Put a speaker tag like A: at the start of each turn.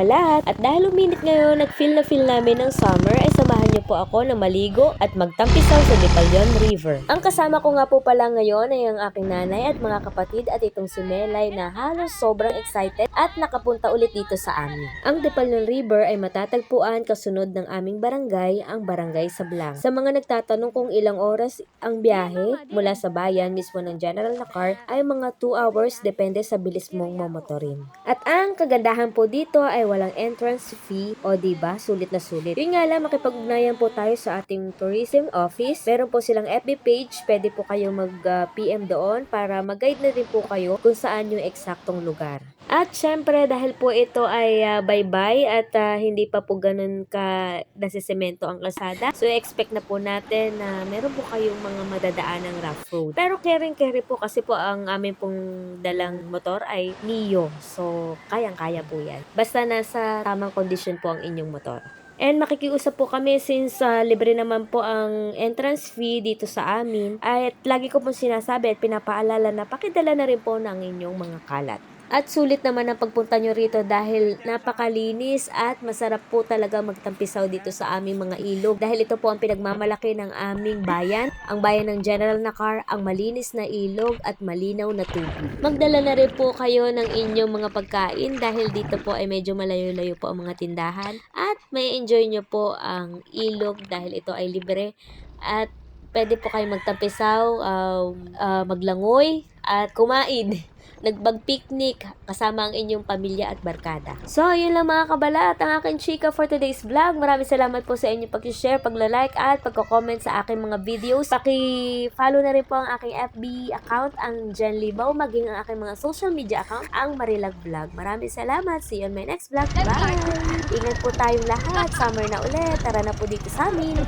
A: lahat. At dahil uminit ngayon at feel na feel namin ng summer, ay samahan niyo po ako na maligo at magtampisaw sa Depalyon River. Ang kasama ko nga po pala ngayon ay ang aking nanay at mga kapatid at itong si Melay na halos sobrang excited at nakapunta ulit dito sa amin. Ang Depalyon River ay matatagpuan kasunod ng aming barangay, ang Barangay Sablang. Sa mga nagtatanong kung ilang oras ang biyahe mula sa bayan mismo ng General na car ay mga 2 hours depende sa bilis mong mamotorin. At ang kagandahan po dito ay walang entrance fee o di ba sulit na sulit. Yun nga lang makipag-ugnayan po tayo sa ating tourism office. Meron po silang FB page, pwede po kayo mag-PM doon para mag-guide na rin po kayo kung saan yung eksaktong lugar. At syempre dahil po ito ay ah, bye-bye at ah, hindi pa po ganun ka nasisemento ang kalsada. So expect na po natin na meron po kayong mga madadaan ng rough road. Pero caring-carry po kasi po ang amin pong dalang motor ay Mio. So kayang-kaya po yan. Basta nasa tamang kondisyon po ang inyong motor. And makikiusap po kami since ah, libre naman po ang entrance fee dito sa amin. At lagi ko po sinasabi at pinapaalala na pakidala na rin po ng inyong mga kalat. At sulit naman ang pagpunta nyo rito dahil napakalinis at masarap po talaga magtampisaw dito sa aming mga ilog. Dahil ito po ang pinagmamalaki ng aming bayan, ang bayan ng General Nakar, ang malinis na ilog at malinaw na tubig. Magdala na rin po kayo ng inyong mga pagkain dahil dito po ay medyo malayo-layo po ang mga tindahan. At may enjoy nyo po ang ilog dahil ito ay libre. At pwede po kayo magtampisaw, um, ah, maglangoy at kumain nagbag-picnic kasama ang inyong pamilya at barkada. So, yun lang mga kabalat, ang aking chika for today's vlog. Maraming salamat po sa inyong pag-share, pagla-like at pagko-comment sa aking mga videos. Paki-follow na rin po ang aking FB account, ang Jen Libaw, maging ang aking mga social media account, ang Marilag Vlog. Maraming salamat. See you on my next vlog. Bye! Ingat po tayong lahat. Summer na ulit. Tara na po dito sa amin.